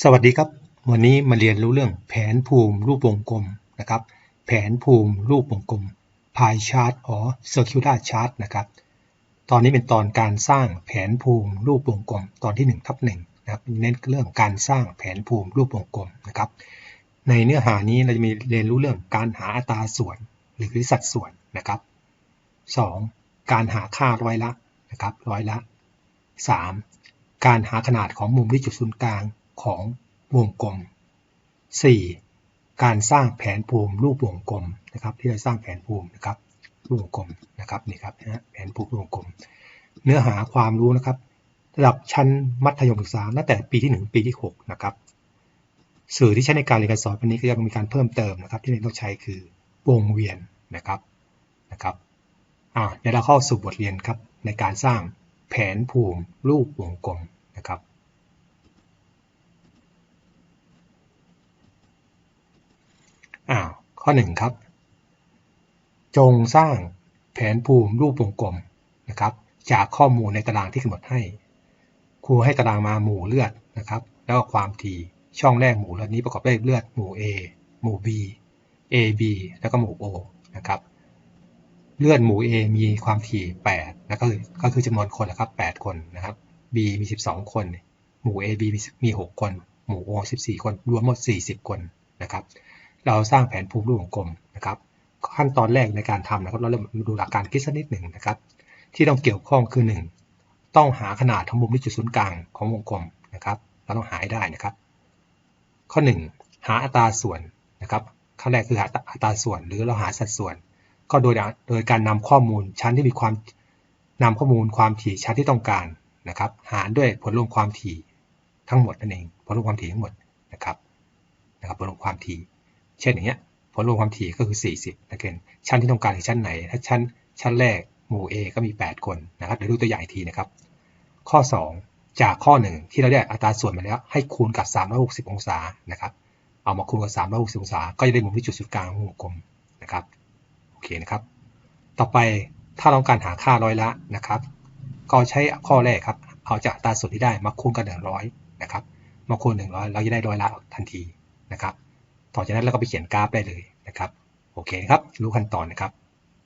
สวัสดีครับ วันนี้มาเรียนรู้เรื่องแผนภูมิรูปวงกลมนะครับ แผนภูมิรูปวงกลม pie chart or circular chart นะครับ ตอนนี้เป็นตอนการสร้างแผนภูมิรูปวงกลม ตอนที่1ทับหนึ่งนะครับเน้นเรื่องการสร้างแผนภูมิรูปวงกลมนะครับ ในเนื้อหานี้เราจะมีเรียนรู้เรื่องการหาอัตราส่วนหรือสัดส่วนนะครับ 2. การหาค่าร้อยละนะครับร้อยละ 3. การหาขนาดของมุมที่จุดศูนย์กลาง ของวงกลม 4. การสร้างแผนภูมิรูปวงกลมนะครับที่จะสร้างแผนภูมินะครับรูปวงกลมนะครับนี่ครับนะแผนภูมิรูปวงกลม เนื้อหาความรู้นะครับ ระดับชั้นมัธยมศึกษาตั้งแต่ปีที่ 1 ปีที่ 6 นะครับ สื่อที่ใช้ในการเรียนการสอนวันนี้ก็ยังมีการเพิ่มเติมนะครับ ที่เราต้องใช้คือวงเวียนนะครับนะครับอ่าเดี๋ยวเราเข้าสู่บทเรียนครับในการสร้างแผนภูมิรูปวงกลมนะครับ อ่าข้อหนึ่งครับ จงสร้างแผนภูมิรูปวงกลมนะครับ จากข้อมูลในตารางที่กำหนดให้ ครูให้ตารางมาหมู่เลือดนะครับ แล้วก็ความถี่ช่องแรกหมู่เลือดนี้ประกอบด้วยเลือดหมู่ A หมู่ B AB แล้วก็หมู่ O นะครับ เลือดหมู่ A มีความถี่8นะก็คือก็คือจำนวนคนนะครับ 8 คนนะครับ B มี 12 คน หมู่ AB มีมี 6 คน หมู่ O 14 คน รวมหมด 40 คนนะครับ เราสร้างแผนภูมิรูปวงกลมนะครับ ขั้นตอนแรกในการทำนะครับ เราเริ่มดูหลักการคิดสักนิดหนึ่งนะครับ ที่ต้องเกี่ยวข้องคือ 1 ต้องหาขนาดของมุมที่จุดศูนย์กลางของวงกลมนะครับ เราต้องหาให้ได้นะครับ ข้อ 1 หาอัตราส่วนนะครับขั้นแรกคือหาอัตราส่วนหรือเราหาสัดส่วน ก็โดยโดยการนำข้อมูลชั้นที่มีความนำข้อมูลความถี่ชั้นที่ต้องการนะครับ หารด้วยผลรวมความถี่ทั้งหมดนั่นเองผลรวมความถี่ทั้งหมดนะครับนะครับผลรวมความถี่ เช่นอย่างเงี้ยผลรวมความถี่ก็คือ 40นะเกณฑ์ชั้นที่ต้องการคือชั้นไหน ถ้าชั้นชั้นแรกหมู่ A ก็มี 8 คนนะครับเดี๋ยวดูตัวอย่างอีกทีนะครับ ข้อ 2 จากข้อ 1 ที่เราได้อัตราส่วนมาแล้ว ให้คูณกับ 360 องศานะครับเอามาคูณกับ 360 องศา ก็จะได้มุมที่จุดศูนย์กลางของวงกลมนะครับโอเคนะครับ ต่อไปถ้าเราต้องการหาค่าร้อยละนะครับ ก็ใช้ข้อแรกครับเอาจากอัตราส่วนที่ได้มาคูณกับ100นะครับมาคูณ100 เราจะได้ร้อยละทันทีนะครับ ต่อจากนั้นเราก็ไปเขียนกราฟได้เลยนะครับ โอเคครับ รู้ขั้นตอนนะครับ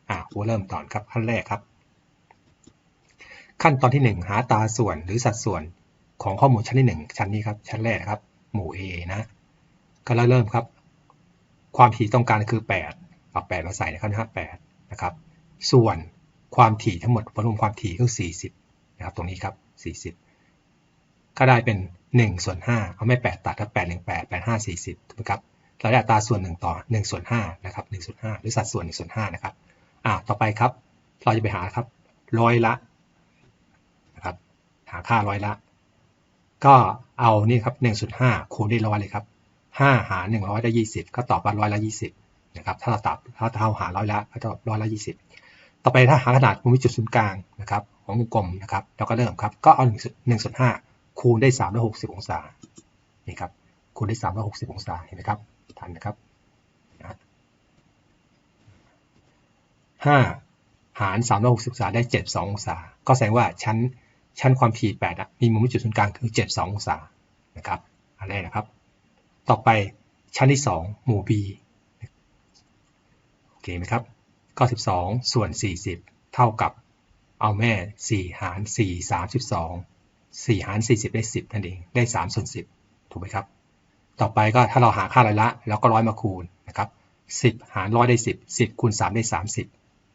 อ่าหัวเริ่มตอนครับขั้นแรกครับ ขั้นตอนที่ 1 หาตาส่วนหรือสัดส่วนของข้อมูลชั้นที่ 1 ชั้นนี้ครับชั้นแรกครับ หมู่ A นะก็เริ่มครับ ความถี่ต้องการคือ 8 เอา8มาใส่นะครับนะ8นะครับ ส่วนความถี่ทั้งหมดรวมความถี่ก็40นะครับ ตรงนี้ครับ 40 ก็ได้เป็น1ส่วน5เอาไม่ 8 ตัดถ้า8 1 8 8 5 40ถูกไหมครับ เราได้อัตราส่วน 1 ต่อ1ส่วน5นะครับ1ส่วน5หรือสัดส่วน1ส่วน5นะครับอ่าต่อไปครับ เราจะไปหาครับร้อยละนะครับหาค่าร้อยละ ก็เอานี่ครับ1ส่วน5คูณด้วยร้อยเลยครับ5หาร100ได้20 ก็ตอบว่าร้อยละ20นะครับถ้าเราตอบถ้าเราหาร้อยละก็ตอบร้อยละ20 ต่อไปถ้าหาขนาดมุมจุดศูนย์กลางนะครับของวงกลมนะครับเราก็เริ่มครับก็เอา1ส่วน5คูณได้360 องศานี่ครับคูณได้360 องศาเห็นไหมครับ ทันนะครับห้าหาร360องศาได้72องศา ก็แสดงว่าชั้นชั้นความถี่8มีมุมจุดศูนย์กลางคือ72องศานะครับอันแรกนะครับ ต่อไปชั้นที่2หมู่ B โอเคไหมครับ ก็12ส่วน40เท่ากับเอาแม่4หาร4 32 4หาร40 ได้ 10 นั่นเอง ได้3ส่วน10 ถูกไหมครับ ต่อไปก็ถ้าเราหาค่าร้อยละเราก็ร้อยมาคูณนะครับ10 หารร้อยได้ 10 10คูณ3ได้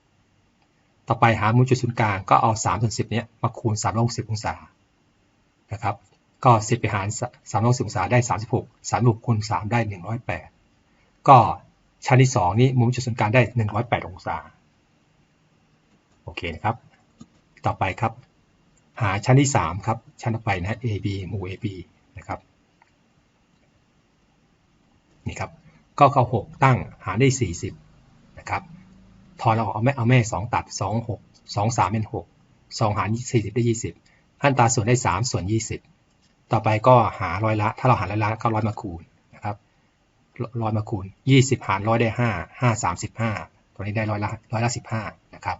30 ต่อไปหามุมจุดศูนย์กลางก็เอา3ส่วน10เนี้ยมาคูณ360องศานะครับก็ 10 ไปหาร360องศาได้ 36 36คูณ3ได้ 108 ก็ชั้นที่ 2 นี้มุมจุดศูนย์กลางได้ 108 องศาโอเคนะครับ ต่อไปครับ หาชั้นที่ 3 ครับ ชั้นต่อไปนะ AB หมู่ AB นะครับ นี่ครับก็เข้า 6 ตั้งหารได้ 40นะครับทอนเราเอาแม่เอาแม่ 2 ตัด 2 6 2 3 เป็น 6 2 หาร 40 ได้ 20 อันตราส่วนได้ 3 ส่วน 20 ต่อไปก็หาร้อยละ ถ้าเราหารร้อยละก็ร้อยมาคูณนะครับร้อยมาคูณ 20 หารร้อยได้ 5 5 35 ตัวนี้ได้ร้อยละร้อยละ 15นะครับ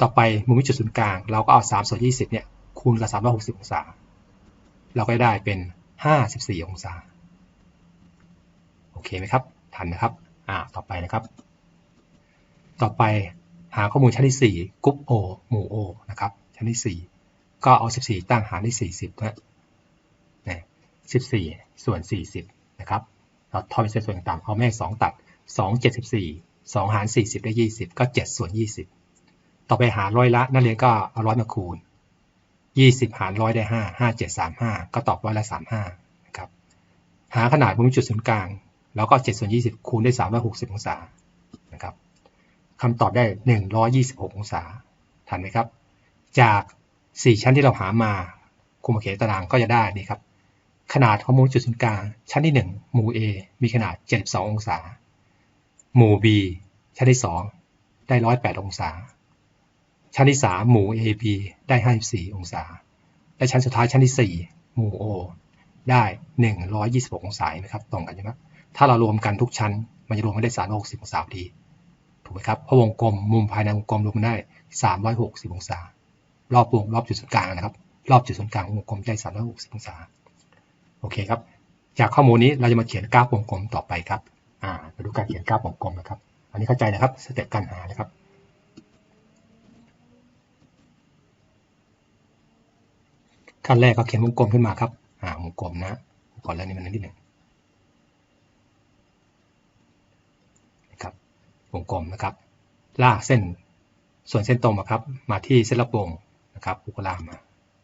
ต่อไปมุมจุดศูนย์กลาง เราก็เอา 3 ส่วน 20เนี่ยคูณกับ360 องศา เราก็ได้เป็น 54 องศา อเคไหมครับ ทันนะครับ อ่า ต่อไปนะครับ ต่อไปหาข้อมูลชั้นที่4กรุ๊ป O หมู่ O นะครับ ชั้นที่ 4 ก็เอา 14 ตั้งหารที่40นะนะ14 ส่วน 40 นะครับ เราทอเป็นส่วนต่างเอาแม่2ตัด 2 74 2 หาร 40 ได้ 20 ก็ 7 ส่วน 20 ต่อไปหาร้อยละ นักเรียนก็เอาร้อยมาคูณ 20 หารร้อยได้ 5 5 7 3 5 ก็ตอบร้อยละ 35 นะครับ หาขนาดมุมจุดศูนย์กลาง แล้วก็7ส่วน20 คูณได้360 องศานะครับคำตอบได้ 126 องศาทันไหมครับ จาก 4 ชั้นที่เราหามาคูณมาเขียนตารางก็จะได้นี่ครับ ขนาดของมุมจุดศูนย์กลางชั้นที่ 1 หมู่ A มีขนาด 72 องศา หมู่ B ชั้นที่ 2 ได้ 108 องศา ชั้นที่ 3 หมู่ AB ได้ 54 องศา และชั้นสุดท้ายชั้นที่ 4 หมู่ O ได้ 126 องศานะครับ ตรงกันใช่ไหม ถ้าเรารวมกันทุกชั้น มันจะรวมกันได้ 360 องศาพอดี ถูกไหมครับ เพราะวงกลมมุมภายในวงกลมรวมกันได้ 360 องศา รอบวงรอบจุดศูนย์กลางนะครับ รอบจุดศูนย์กลางวงกลมได้ 360 องศา โอเคครับ จากข้อมูลนี้เราจะมาเขียนกราฟวงกลมต่อไปครับ อ่ามาดูการเขียนกราฟวงกลมนะครับ อันนี้เข้าใจนะครับ สเต็ปการหานะครับขั้นแรกก็เขียนวงกลมขึ้นมาครับ อ่าวงกลมนะก่อนแล้วนี่มันนิดหนึ่งนะครับ วงกลมนะครับ ลากเส้นส่วนเส้นตรงมาครับ มาที่เส้นระวงนะครับอุกลามมา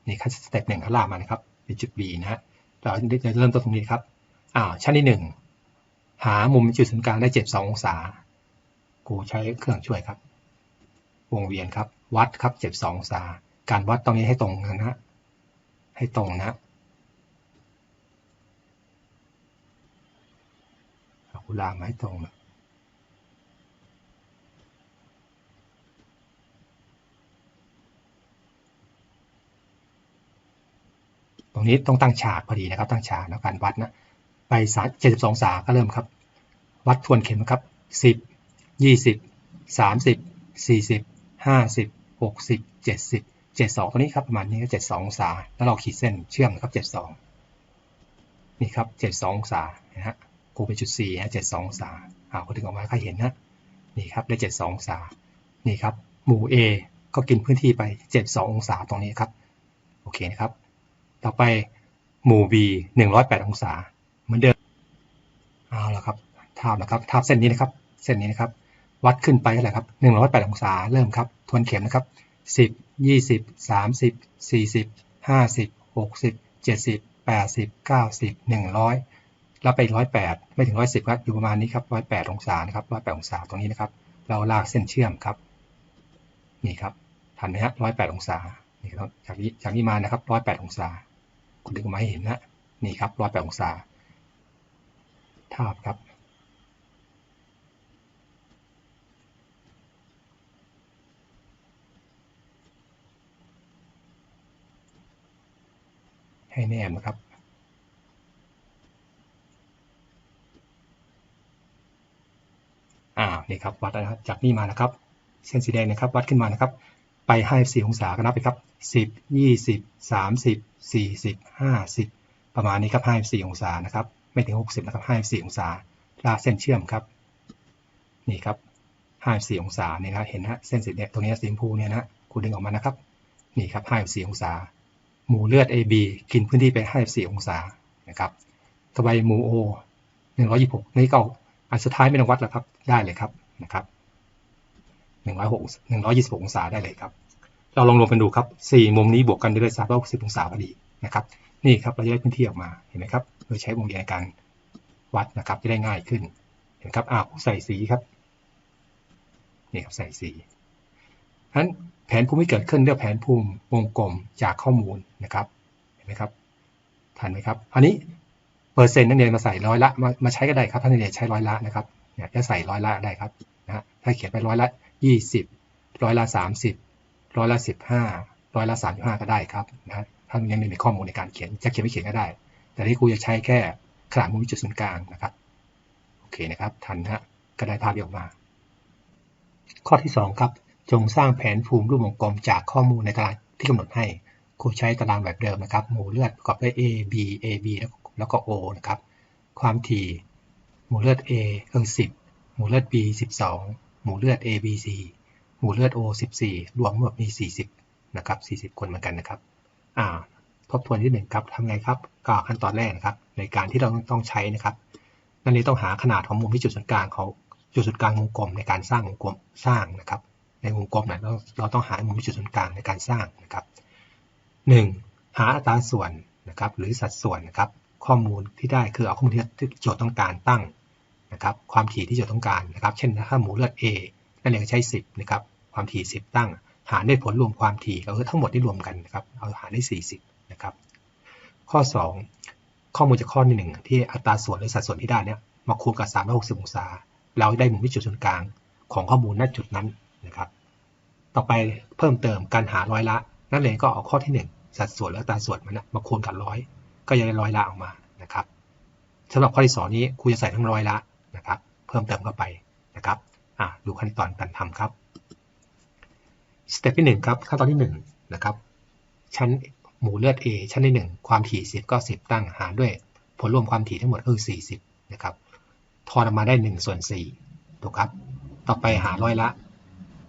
นี่ขั้นสเต็ปหนึ่งเขาลากมานะครับเป็นจุด B นะฮะเราจะเริ่มต้นตรงนี้ครับอ่าชั้นที่หนึ่งหามุมจุดศูนย์กลางได้72องศากูใช้เครื่องช่วยครับ วงเวียนครับ วัดครับ72องศา การวัดตรงนี้ให้ตรงนะฮะให้ตรงนะเอากุลามาให้ตรงนะ ตรงนี้ต้องตั้งฉากพอดีนะครับ ตั้งฉากแล้วการวัดนะ ไปสามเจ็ดสิบสองศาก็เริ่มครับ วัดทวนเข็มครับสิบยี่สิบสามสิบสี่สิบห้าสิบหกสิบเจ็ดสิบเจ็ดสองตัวนี้ครับประมาณนี้ก็เจ็ดสององศาแล้วเราขีดเส้นเชื่อมนะครับเจ็ดสองนี่ครับเจ็ดสององศานะฮะกูเป็นจุดสี่ฮะเจ็ดสององศาอ่าก็ถึงออกมาใครเห็นนะนี่ครับได้เจ็ดสององศานี่ครับหมู่ A ก็กินพื้นที่ไปเจ็ดสององศาตรงนี้ครับ โอเคนะครับ ต่อไปหมู่ B หนึ่งร้อยแปดองศา เหมือนเดิม เอาละครับทาบนะครับทาบเส้นนี้นะครับ เส้นนี้นะครับ วัดขึ้นไปเท่าไหร่ครับหนึ่งร้อยแปดองศา เริ่มครับ ทวนเข็มนะครับสิบยี่สิบสามสิบสี่สิบห้าสิบหกสิบเจ็ดสิบแปดสิบเก้าสิบหนึ่งร้อยแล้วไปร้อยแปดไม่ถึงร้อยสิบครับ อยู่ประมาณนี้ครับร้อยแปดองศา นะครับร้อยแปดองศา ตรงนี้นะครับ เราลากเส้นเชื่อมครับ นี่ครับ ทันไหมฮะร้อยแปดองศา นี่ครับ จากนี้ จากนี้มานะครับร้อยแปดองศา คุณดึงมาให้เห็นนะนี่ครับร้อยแปดองศาทาบครับ ให้แนบนะครับอ่านี่ครับวัดนะครับจากนี่มานะครับ เส้นสีแดงนะครับ วัดขึ้นมานะครับ ไปให้สี่องศาก็นับไปครับ สิบยี่สิบสามสิบสี่สิบห้าสิบประมาณนี้ครับห้สี่องศานะครับ ไม่ถึงหกสิบนะครับห้สี่องศาลากเส้นเชื่อมครับ นี่ครับห้าสี่องศาเนี่ยนะเห็นนะเส้นสีแดงตรงนี้สีชมพูเนี่ยนะคุณดึงออกมานะครับ นี่ครับห้าสี่องศา หมู่เลือด AB กินพื้นที่ไปห้าสี่องศานะครับต่อไปหมู่ O หนึ่งร้อยยี่สิบหกนี่ก็อันสุดท้ายไม่ต้องวัดแล้วครับ ได้เลยครับนะครับหนึ่งร้อยหกหนึ่งร้อยยี่สิบหกองศาได้เลยครับ เราลองรวมกันดูครับสี่มุมนี้บวกกันได้สามร้อยหกสิบองศาพอดีนะครับนี่ครับเราจะได้พื้นที่ออกมาเห็นไหมครับโดยใช้วงเวียนในการวัดนะครับจะได้ง่ายขึ้นเห็นครับอ้าวใส่สีครับนี่ครับใส่สีนั้นแผนภูมิที่เกิดขึ้นเรียกแผนภูมิวงกลมจากข้อมูลนะครับเห็นไหมครับทันไหมครับอันนี้เปอร์เซ็นต์นักเรียนมาใส่ร้อยละมามาใช้ก็ได้ครับถ้านักเรียนใช้ร้อยละนะครับเนี่ยจะใส่ร้อยละได้ครับนะถ้าเขียนไปร้อยละยี่สิบร้อยละสามสิบ ร้อยละสิบห้าร้อยละสามห้าก็ได้ครับนะถ้ายังไม่มีข้อมูลในการเขียนจะเขียนไม่เขียนก็ได้ แต่ที่ครูจะใช้แค่ขนาดมุมจุดศูนย์กลางนะครับโอเคนะครับ ทันฮะก็ได้ภาพออกมา ข้อที่ 2 ครับ จงสร้างแผนภูมิรูปวงกลมจากข้อมูลในตารางที่กำหนดให้ครูใช้ตารางแบบเดิมนะครับ หมู่เลือดประกอบด้วย A B A B แล้วแล้วก็ O นะครับ ความถี่หมู่เลือด A คือ10 หมู่เลือด B 12 หมู่เลือด A B C มู่เลือด O 14รวมหมดมี 40 นะครับ 40 คนเหมือนกันนะครับ อ่า ทบทวนที่หนึ่งครับทำไงครับ ก็ขั้นตอนแรกนะครับ ในการที่เราต้องใช้นะครับ นั่นนี้ต้องหาขนาดของมุมที่จุดศูนย์กลางเขาจุดศูนย์กลางวงกลมในการสร้างวงกลมสร้างนะครับ ในวงกลมนี่ยเราเราต้องหามุมที่จุดศูนย์กลางในการสร้างนะครับหนึ่งหาอัตราส่วนนะครับ หรือสัดส่วนนะครับ ข้อมูลที่ได้คือเอาข้อมูลที่โจทย์ต้องการตั้งนะครับ ความถี่ที่โจทย์ต้องการนะครับ เช่นถ้าหมูเลือด A นั่นเองใช้ 10 นะครับ ความถี่ 10 ตั้ง หารด้วยผลรวมความถี่ก็คือทั้งหมดที่รวมกันนะครับเอาหารได้ 40 นะครับ ข้อ 2 ข้อมูลจากข้อที่หนึ่งที่อัตราส่วนหรือสัดส่วนที่ได้เนี่ยมาคูณกับ 360 องศา เราได้มุมที่จุดศูนย์กลางของข้อมูลณจุดนั้นนะครับ ต่อไปเพิ่มเติมการหาร้อยละ นั่นเองก็เอาข้อที่ 1 สัดส่วนและอัตราส่วนมันนะมาคูณกับร้อยก็จะได้ร้อยละออกมานะครับสำหรับข้อที่ 2 นี้ครูจะใส่ทั้งร้อยละนะครับ เพิ่มเติมเข้าไปนะครับ อะดูขั้นตอนการทำครับ สเต็ปที่1ครับขั้นตอนที่1นะครับชั้นหมูเลือด A ชั้นที่ 1 ความถี่ 10 ก็ 10 ตั้งหารด้วยผลรวมความถี่ทั้งหมดคือ 40 นะครับทอนออกมาได้ 1 ส่วน4ถูกครับ ต่อไปหาร้อยละ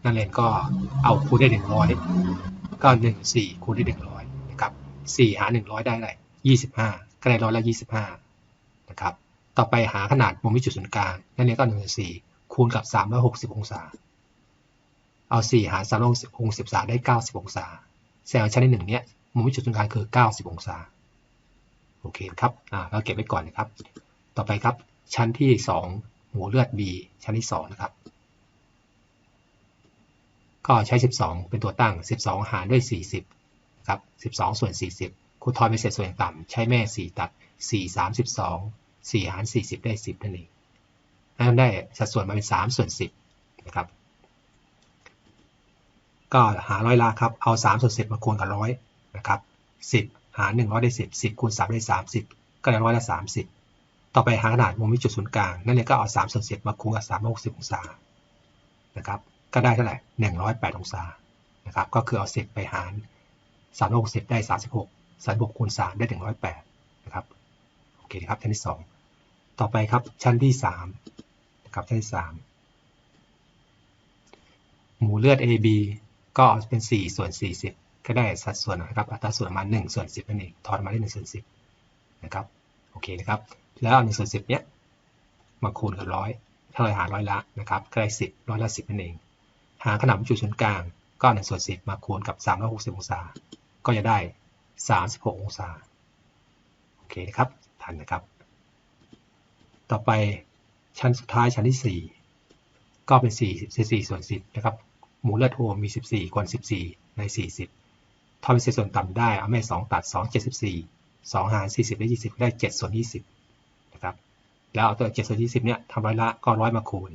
นั่นเองก็เอาคูณได้ 100 ก็ 1 4 คูณได้ 100 นะครับ 4 หา 100 ได้ไร25 ก็ได้ร้อยละ 25 นะครับ ต่อไปหาขนาดมุมวิจุดศูนย์กลาง นั่นเองก็1 4 คูณกับ 360 องศา เอา4หาร360องศาได้90องศาแสดงว่าชั้นที่1เนี้ยมุมวิจุดศูนย์กลางคือ90องศาโอเคครับอ่าเราเก็บไว้ก่อนนะครับ ต่อไปครับชั้นที่2หมูเลือด B ชั้นที่2นะครับ ก็ใช้ 12 เป็นตัวตั้ง 12 หารด้วย 40ครับ12 ส่วน 40คูณทอนไปเศษส่วนต่ำใช้แม่ 4 ตัด 4 3 12 4 หาร 40 ได้ 10นั่นเองนั่นได้สัดส่วนมาเป็น 3 ส่วน 10 นะครับ ก็หาร้อยละครับ เอา3ส่วน10มาคูณกับร้อยนะครับ10 หาร100ได้10 10คูณ3ได้30 ก็ได้ร้อยละ30 ต่อไปหาขนาดมุมวิจุดศูนย์กลาง นั่นเองก็เอา3ส่วน10มาคูณกับ360องศานะครับ ก็ได้เท่าไหร่108องศานะครับ ก็คือเอา 10 ไปหาร360 ได้ 36 36คูณ3ได้ 108นะครับ โอเคครับชั้นที่ 2 ต่อไปครับชั้นที่3นะครับชั้นที่3หมูเลือด AB ก็เป็น 4 ส่วน 40 ก็ได้สัดส่วนนะครับ อัตราส่วนมา1ส่วน 10นั่นเอง ทอนมาได้1ส่วน 10 นะครับ โอเคนะครับ แล้วเอา1ส่วน 10 เนี้ยมาคูณกับร้อยถ้าเราหาร้อยละนะครับ ก็ได้ 10ร้อยละ 10 นั่นเอง หาขนาดจุดศูนย์กลาง ก็1ส่วน 10 มาคูณกับ 360 องศา ก็จะได้ 36 องศา โอเคนะครับ ทันนะครับ ต่อไปชั้นสุดท้ายชั้นที่ 4 ก็เป็น4 4ส่วน 10 นะครับ หมูเลือดโอมี 14กวน14 ใน 40ทอนเป็นเศษส่วนต่ำได้เอาแม่ 2 ตัด 2 74 2 หาร 40 ได้ 20 ได้ 7 ส่วน 20 นะครับ แล้วเอาตัว 7 ส่วน 20 เนี่ยทำร้อยละก็ร้อยมาคูณ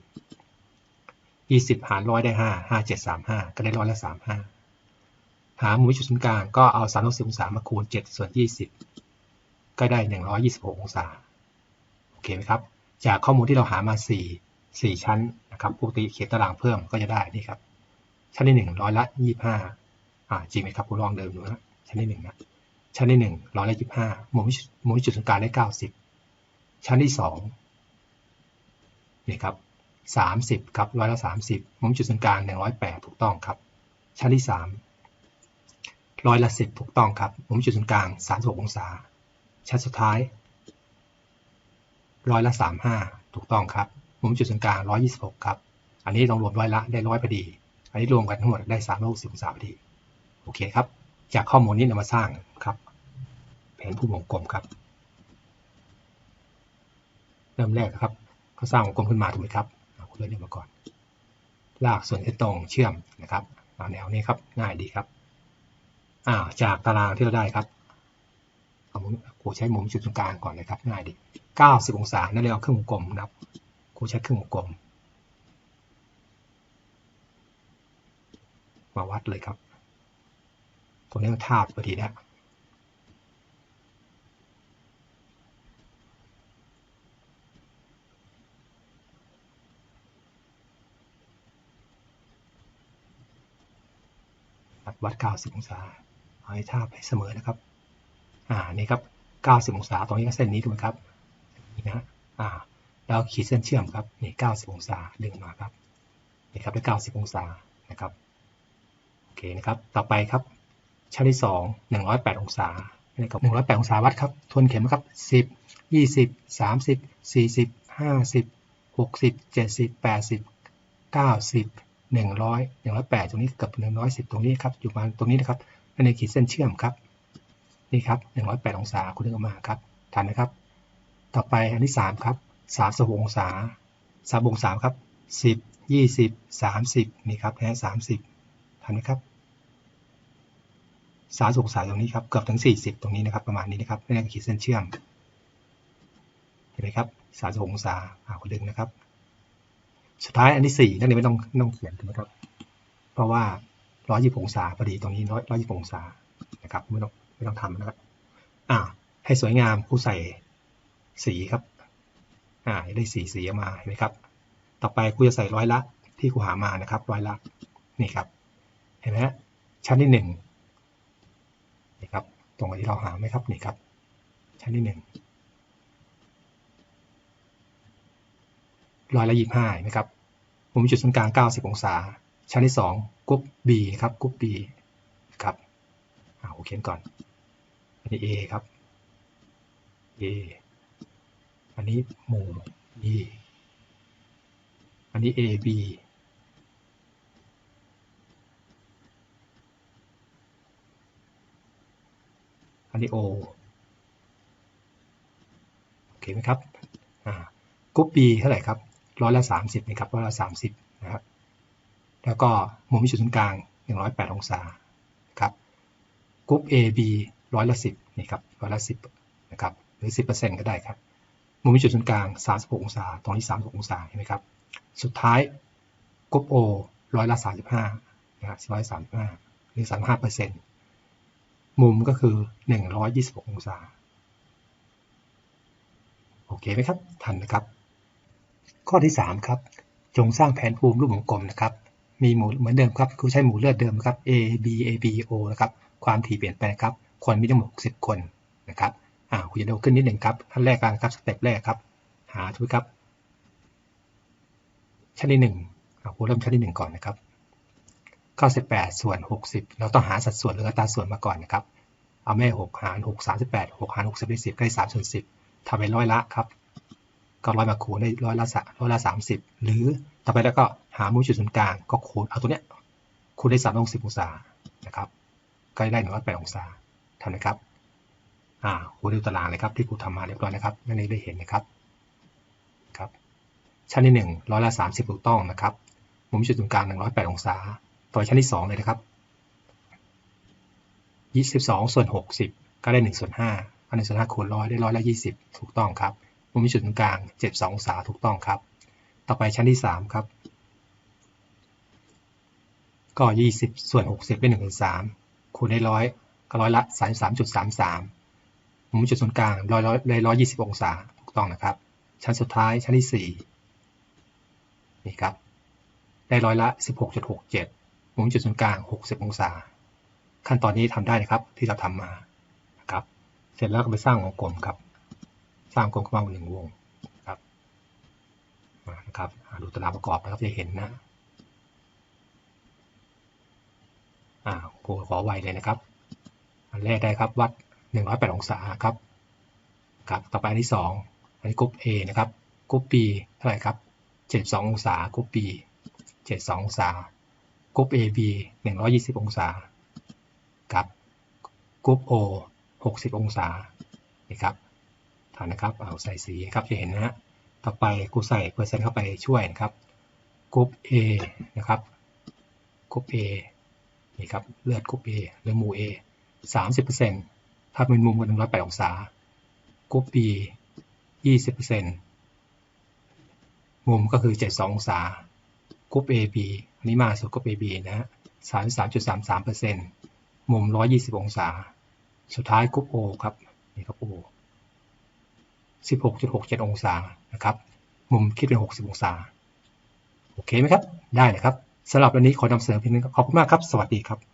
20 หารร้อยได้ 5 5 7 3 5 ก็ได้ร้อยละ 35 หามุมวิจุดศูนย์กลางก็เอา 360องศามาคูณ 7 ส่วน 20 ก็ได้ 126 องศา โอเคไหมครับ จากข้อมูลที่เราหามา 4 4 ชั้นนะครับปกติเขียนตารางเพิ่มก็จะได้นี่ครับ ชั้นที่1ร้อยละ25อ่าจริงไหมครับคุณลองเดิมดูนะชั้นที่1นะชั้นที่1ร้อยละ25มุมมุมจุดศูนย์กลางได้90ชั้นที่2นี่ครับ30ครับร้อยละ30มุมจุดศูนย์กลาง108ถูกต้องครับ ชั้นที่3ร้อยละ10ถูกต้องครับ มุมจุดศูนย์กลาง36องศา ชั้นสุดท้ายร้อยละ35ถูกต้องครับ มุมจุดศูนย์กลาง126ครับ อันนี้ลองรวมร้อยละได้ร้อยพอดี อันนี้รวมกันทั้งหมดได้360องศาพอดีโอเคครับ จากข้อมูลนี้นำมาสร้างครับ แผนภูมิวงกลมครับ เริ่มแรกครับก็สร้างวงกลมขึ้นมาถูกไหมครับเอาเลื่อนมาก่อน ลากส่วนที่ตรงเชื่อมนะครับเอาแนวนี้ครับง่ายดีครับอ่าจากตารางที่เราได้ครับเอามุมกูใช้มุมจุดตรงกลางก่อนเลยครับง่ายดี 90 องศานั่นเรียกว่าครึ่งวงกลมนะครับกูใช้ครึ่งวงกลม มาวัดเลยครับ ตรงนี้มันทาบพอดีแล้ววัด 90 องศาเอาให้ทาบให้เสมอนะครับ อ่า นี่ครับ 90 องศา ตรงนี้ก็เส้นนี้ถูกไหมครับ นี่นะ อ่า แล้วขีดเส้นเชื่อมครับ นี่ 90 องศา ดึงมาครับ นี่ครับได้90 องศา นะครับ เคนะครับ ต่อไปครับชั้นที่ 2 108 องศานี่ครับ108 องศาวัดครับ ทวนเข็มครับ 10 20 30 40 50 60 70 80 90 100 108 ตรงนี้เกือบ110 ตรงนี้ครับ อยู่มาตรงนี้นะครับในขีดเส้นเชื่อมครับ นี่ครับ 108 องศาคุณดึงออกมาครับ ทันนะครับ ต่อไปอันที่ 3 ครับ36องศา3องศาครับ 10 20 30 นี่ครับแค่30 ทันไหมครับ 30องศาตรงนี้ครับเกือบถึง 40 ตรงนี้นะครับประมาณนี้นะครับนี่คือขีดเส้นเชื่อมเห็นไหมครับ36องศาอ่าคุณดึงนะครับ สุดท้ายอันที่4นั่นเองไม่ต้องไม่ต้องเขียนถูกไหมครับ เพราะว่า120องศาพอดีตรงนี้120องศานะครับไม่ต้องไม่ต้องทำนะครับอ่าให้สวยงามครูใส่สีครับอ่าได้สีสีออกมาเห็นไหมครับ ต่อไปครูจะใส่ร้อยละที่ครูหามานะครับ ร้อยละนี่ครับ เห็นไหมฮะชั้นที่หนึ่ง ครับ ตรงกับที่เราหาไหมครับนี่ครับ ชั้นที่หนึ่งร้อยละยี่ห้าเห็นไหมครับมุมจุดศูนย์กลางเก้าสิบองศา ชั้นที่สองกรุ๊ป B ครับกรุ๊ป B ครับอ่าโอเคก่อน อันนี้ A ครับ A อันนี้หมู่ B อันนี้ A B อันนี้ O โอเคไหมครับอ่ากรุ๊ป B เท่าไหร่ครับร้อยละสามสิบนะครับร้อยละสามสิบนะครับ แล้วก็มุมจุดศูนย์กลางหนึ่งร้อยแปดองศาครับกรุ๊ป A B ร้อยละสิบนี่ครับร้อยละสิบนะครับหรือสิบเปอร์เซ็นต์ก็ได้ครับ มุมจุดศูนย์กลางสามสิบหกองศาตรงนี้สามสิบหกองศาเห็นไหมครับ สุดท้ายกรุ๊ป O ร้อยละสามสิบห้านะครับร้อยสามสิบห้าหรือสามห้าเปอร์เซ็นต์ มุมก็คือหนึ่งร้องศา โอเคไหมครับ ทันนะครับ ข้อที่ 3 ครับ จงสร้างแผนภูมิรูปวงกลมนะครับ มีหมู่เหมือนเดิมครับคือใช้หมู่เลือดเดิมครับ A B A B O นะครับ ความถี่เปลี่ยนแปลงครับ คนมีทั้งหมด10คนนะครับอ่าคุณจะดูขึ้นนิดหนึ่งครับขั้นแรกกันครับสเต็ปแรกครับ หาทุกครับชั้นที่หนึ่งเอาเริ่มชั้นที่หนึ่งก่อนนะครับ 98 ส่วน 60 เราต้องหาสัดส่วนหรืออัตราส่วนมาก่อนนะครับ เอาแม่ 6 หาร 6 38 6 หาร 60ได้10ได้3ส่วน10ทำเป็นร้อยละครับ ก็ร้อยมาคูณได้ร้อยละสร้อยละสามสิบหรือต่อไปแล้วก็หามุมจุดศูนย์กลางก็คูณเอาตัวเนี้ยคูณได้สามองศาองศานะครับ ก็ได้หนึ่งร้อยแปดองศาทำนะครับ อ่าครูดูตารางเลยครับที่ครูทำมาเรียบร้อยนะครับนั่นเองได้เห็นนะครับ ครับ ชั้นที่หนึ่งร้อยละสามสิบถูกต้องนะครับ มุมจุดศูนย์กลางหนึ่งร้อยแปดองศา ต่อชั้นที่สองเลยนะครับยี่สิบสองส่วนหกสิบก็ได้หนึ่งส่วนห้าอันหนึ่งส่วนห้าคูณร้อยได้ร้อยละยี่สิบถูกต้องครับ มุมจุดตรงกลาง 72องศาถูกต้องครับ ต่อไปชั้นที่ 3 ครับ ก็ 20 ส่วน 60 เป็น1ส่วน3คูณได้ร้อยก็ร้อยละ33.33 มุมจุดศูนย์กลางร้อยร้อยได้120องศาถูกต้องนะครับ ชั้นสุดท้ายชั้นที่ 4 นี่ครับ ได้ร้อยละ 16.67 มุมจุดศูนย์กลาง 60 องศา ขั้นตอนนี้ทำได้นะครับที่เราทำมานะครับ เสร็จแล้วก็ไปสร้างวงกลมครับ สร้างกลมขึ้นมาหนึ่งวงครับนะครับดูตารางประกอบนะครับจะเห็นนะอ่าโขอไวเลยนะครับ อันแรกได้ครับวัด 108 องศาครับครับต่อไปอันที่2อันนี้กรุ๊ป A นะครับกรุ๊ป B เท่าไหร่ครับ 72 องศากรุ๊ป B 72 องศา กรุ๊ป AB 120 องศาครับกรุ๊ป O 60 องศานี่ครับนะครับ เอาใส่สีครับ จะเห็นนะฮะ ต่อไปกูใส่เปอร์เซ็นต์เข้าไปช่วยนะครับกรุ๊ป A นะครับกรุ๊ป A นี่ครับ เลือดกรุ๊ป A หรือหมู่ A 30เปอร์เซ็นต์ถ้าเป็นมุมกัน108องศากรุ๊ป B 20เปอร์เซ็นต์มุมก็คือ 72 องศากรุ๊ป AB นนี้มาสุดกรุ๊ป AB นะฮะสามสามจุดสามสามเปอร์เซ็นต์มุมร้อยี่สิบองศา สุดท้ายกรุ๊ป O ครับ นี่ครับโอหกจุดหกเจ็ดองศา นะครับ มุมคิดเป็นหกสิบองศา โอเคไหมครับ ได้นะครับสำหรับวันนี้ขอนำเสนอเพียงนี้ขอบคุณมากครับ สวัสดีครับ